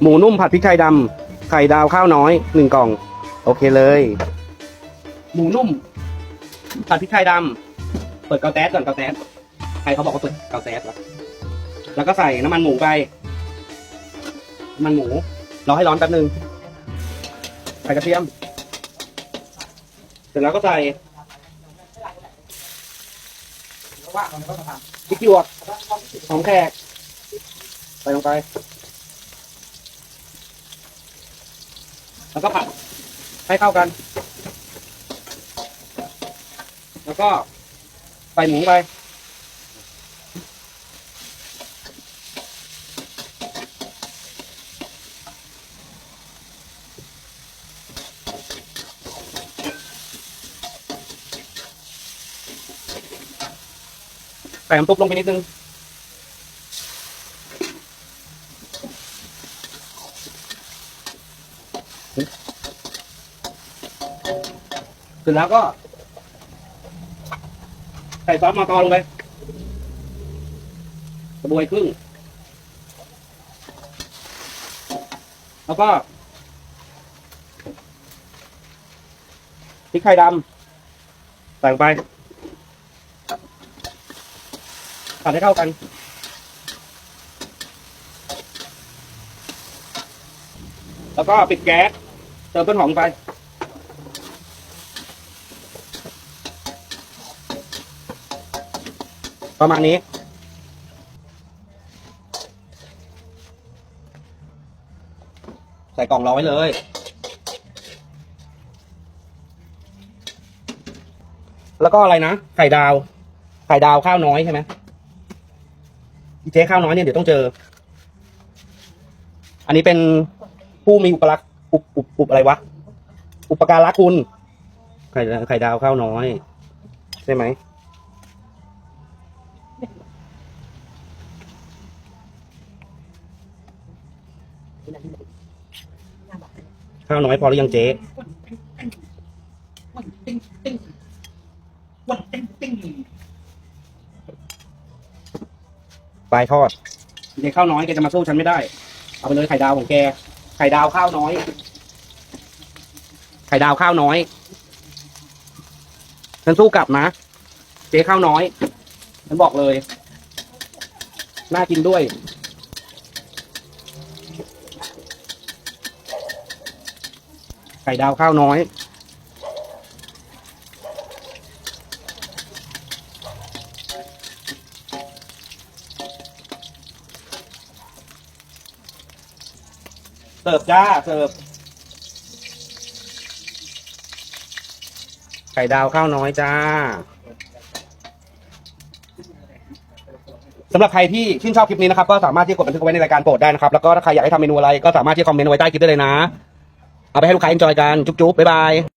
หมูนุ่มผัดพริกไทยดำไข่ดาวข้าวน้อยหนึ่งกล่อง โอเคเลย หมูนุ่ม ผัดพริกไทยดำเปิดเกาแต๊สก่อนเกาแต๊สใครเขาบอกว่าเปิดเกาแต๊สแล้วแล้วก็ใส่น้ำมันหมูไปน้ำมันหมูรอให้ร้อนแป๊บนึงใส่กระเทียม เสร็จแล้วก็ใส่พริกหยวกหอมแขกใส่ลงไป แล้วก็ผัดให้เข้ากัน แล้วก็ใส่หมูไป ใส่น้ำซุปลงไปนิดนึง เสร็จแล้วก็ ใส่ซอสมะกอลงไปกระบวยครึ่ง แล้วก็พริกไทยดำใส่ลงไปผัดให้เข้ากัน แล้วก็ปิดแก๊ส เติมต้นหอมไป ประมาณนี้ใส่กล่องรอไว้เลย แล้วก็อะไรนะ ไข่ดาว ไข่ดาวข้าวน้อยใช่ไหมอีเจ๊ข้าวน้อยเนี่ยเดี๋ยวต้องเจอ อันนี้เป็นผู้มีอุปลักษณ์ อุปอุปอุปอะไรวะ อุปการะคุณ ไข่ไข่ดาวข้าวน้อย ใช่ไหม ข้าวน้อยพอหรือยังเจ๊ปลายทอดเจ๊ข้าวน้อยแกจะมาสู้ฉันไม่ได้ เอาไปเลยไข่ดาวของแก ไข่ดาวข้าวน้อย ข่ดาวข้าวน้อยฉันสู้กลับนะ เจ๊ข้าวน้อยฉันบอกเลย น่ากินด้วย ไข่ดาวข้าวน้อยเสิร์ฟจ้าเสิร์ฟ ไข่ดาวข้าวน้อยจ้าสำหรับใครที่ชื่นชอบคลิปนี้นะครับ ก็สามารถที่กดบันทึกไว้ในรายการโปรดได้นะครับ แล้วก็ถ้าใครอยากให้ทำเมนูอะไรก็สามารถที่คอมเมนต์ไว้ใต้คลิปได้เลยนะ เอาไปให้ลูกค้าเอนจอยกัน จุ๊บๆบ๊ายบาย